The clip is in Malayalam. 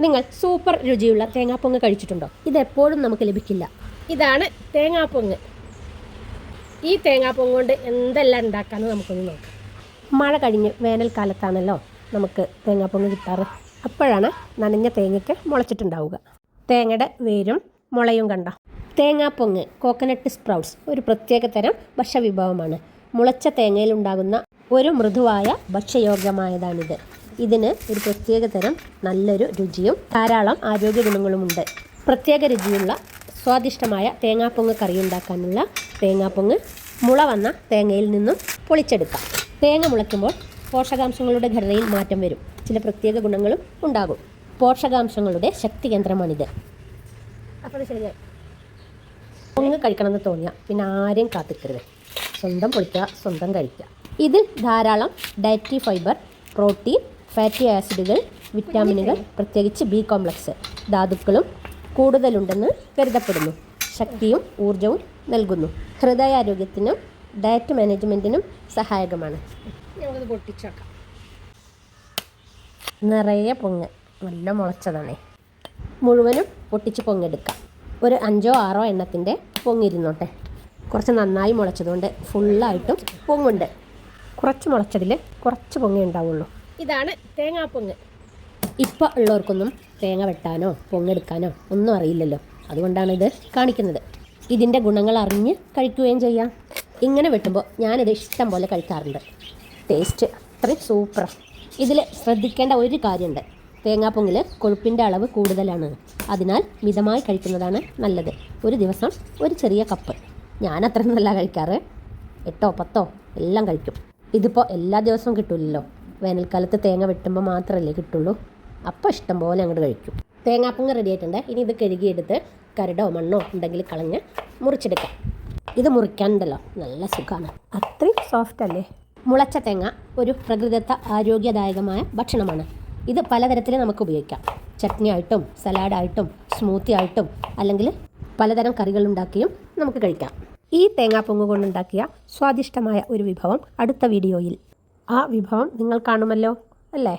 നിങ്ങൾ സൂപ്പർ രുചിയുള്ള തേങ്ങാപ്പൊങ്ങ് കഴിച്ചിട്ടുണ്ടോ? ഇത് എപ്പോഴും നമുക്ക് ലഭിക്കില്ല. ഇതാണ് തേങ്ങാപ്പൊങ്ങ്. ഈ തേങ്ങാപ്പൊങ്ങ് കൊണ്ട് എന്തെല്ലാം ഉണ്ടാക്കാമെന്ന് നമുക്കൊന്ന് നോക്കാം. മഴ കഴിഞ്ഞ് വേനൽക്കാലത്താണല്ലോ നമുക്ക് തേങ്ങാപ്പൊങ്ങ് കിട്ടാറ്. അപ്പോഴാണ് നനഞ്ഞ തേങ്ങയ്ക്ക് മുളച്ചിട്ടുണ്ടാവുക. തേങ്ങയുടെ വേരും മുളയും കണ്ട. തേങ്ങാപ്പൊങ്ങ് കോക്കനട്ട് സ്പ്രൗട്ട്സ് ഒരു പ്രത്യേക തരം ഭക്ഷ്യവിഭവമാണ്. മുളച്ച തേങ്ങയിലുണ്ടാകുന്ന ഒരു മൃദുവായ ഭക്ഷ്യയോഗ്യമായതാണിത്. ഇതിന് ഒരു പ്രത്യേക തരം നല്ലൊരു രുചിയും ധാരാളം ആരോഗ്യ ഗുണങ്ങളുമുണ്ട്. പ്രത്യേക രുചിയുള്ള സ്വാദിഷ്ടമായ തേങ്ങാപ്പൊങ്ങ് കറി ഉണ്ടാക്കാനുള്ള തേങ്ങാപ്പൊങ്ങ് മുള വന്ന തേങ്ങയിൽ നിന്നും പൊളിച്ചെടുക്കാം. തേങ്ങ മുളയ്ക്കുമ്പോൾ പോഷകാംശങ്ങളുടെ ഘടനയിൽ മാറ്റം വരും. ചില പ്രത്യേക ഗുണങ്ങളും ഉണ്ടാകും. പോഷകാംശങ്ങളുടെ ശക്തി കേന്ദ്രമാണിത്. അപ്പോൾ ശരി. പൊങ്ങ് കഴിക്കണമെന്ന് തോന്നിയാൽ പിന്നെ ആരെയും കാത്തിക്കരുത് സ്വന്തം പൊളിക്കുക സ്വന്തം കഴിക്കുക. ഇതിൽ ധാരാളം ഡയറ്ററി ഫൈബർ പ്രോട്ടീൻ ഫാറ്റി ആസിഡുകൾ വിറ്റാമിനുകൾ പ്രത്യേകിച്ച് ബി കോംപ്ലക്സ് ധാതുക്കളും കൂടുതലുണ്ടെന്ന് കരുതപ്പെടുന്നു. ശക്തിയും ഊർജവും നൽകുന്നു. ഹൃദയാരോഗ്യത്തിനും ഡയറ്റ് മാനേജ്മെന്റിനും സഹായകമാണ്. പൊട്ടിച്ചേക്കാം. നിറയെ പൊങ്ങ്. നല്ല മുളച്ചതാണേ. മുഴുവനും പൊട്ടിച്ച് പൊങ്ങെടുക്കാം. ഒരു അഞ്ചോ ആറോ എണ്ണത്തിന്റെ പൊങ്ങിരുന്നോട്ടെ. കുറച്ച് നന്നായി മുളച്ചതുകൊണ്ട് ഫുള്ളായിട്ടും പൊങ്ങുണ്ട്. കുറച്ച് മുളച്ചതിൽ കുറച്ച് പൊങ്ങേ ഉണ്ടാവുള്ളൂ. ഇതാണ് തേങ്ങാപ്പൊങ്ങ്. ഇപ്പോൾ ഉള്ളവർക്കൊന്നും തേങ്ങ വെട്ടാനോ പൊങ്ങെടുക്കാനോ ഒന്നും അറിയില്ലല്ലോ. അതുകൊണ്ടാണ് ഇത് കാണിക്കുന്നത്. ഇതിന്റെ ഗുണങ്ങൾ അറിഞ്ഞ് കഴിക്കുകയും ചെയ്യാം. ഇങ്ങനെ വെട്ടുമ്പോൾ ഞാനിത് ഇഷ്ടം പോലെ കഴിക്കാറുണ്ട്. ടേസ്റ്റ് അത്രയും സൂപ്പറാണ് ഇതിൽ ശ്രദ്ധിക്കേണ്ട ഒരു കാര്യമുണ്ട്. തേങ്ങാപ്പൊങ്ങിൽ കൊഴുപ്പിന്റെ അളവ് കൂടുതലാണ്. അതിനാൽ മിതമായി കഴിക്കുന്നതാണ് നല്ലത്. ഒരു ദിവസം ഒരു ചെറിയ കപ്പ്. ഞാൻ അത്ര നല്ല കഴിക്കാറ്. എട്ടോ പത്തോ എല്ലാം കഴിക്കും. ഇതിപ്പോൾ എല്ലാ ദിവസവും കിട്ടില്ലല്ലോ വേനൽക്കാലത്ത് തേങ്ങ വെട്ടുമ്പോൾ മാത്രമല്ലേ കിട്ടുള്ളൂ. അപ്പോൾ ഇഷ്ടം പോലെ അങ്ങോട്ട് കഴിക്കും. തേങ്ങാപ്പങ്ങ റെഡി ആയിട്ടുണ്ട്. ഇനി ഇത് കഴുകിയെടുത്ത് കരടോ മണ്ണോ ഉണ്ടെങ്കിൽ കളഞ്ഞ് മുറിച്ചെടുക്കാം. ഇത് മുറിക്കാനുണ്ടല്ലോ. നല്ല സുഖമാണ് അത്രയും സോഫ്റ്റ് അല്ലേ? മുളച്ച തേങ്ങ ഒരു പ്രകൃതിദത്ത ആരോഗ്യദായകമായ ഭക്ഷണമാണ്. ഇത് പലതരത്തിൽ നമുക്ക് ഉപയോഗിക്കാം. ചട്നി ആയിട്ടും സലാഡായിട്ടും സ്മൂത്തി ആയിട്ടും അല്ലെങ്കിൽ പലതരം കറികൾ ഉണ്ടാക്കിയും നമുക്ക് കഴിക്കാം. ഈ തേങ്ങാപ്പൊങ്ങ് കൊണ്ടുണ്ടാക്കിയ സ്വാദിഷ്ടമായ ഒരു വിഭവം അടുത്ത വീഡിയോയിൽ ആ വിഭവം നിങ്ങൾ കാണുമല്ലോ അല്ലേ?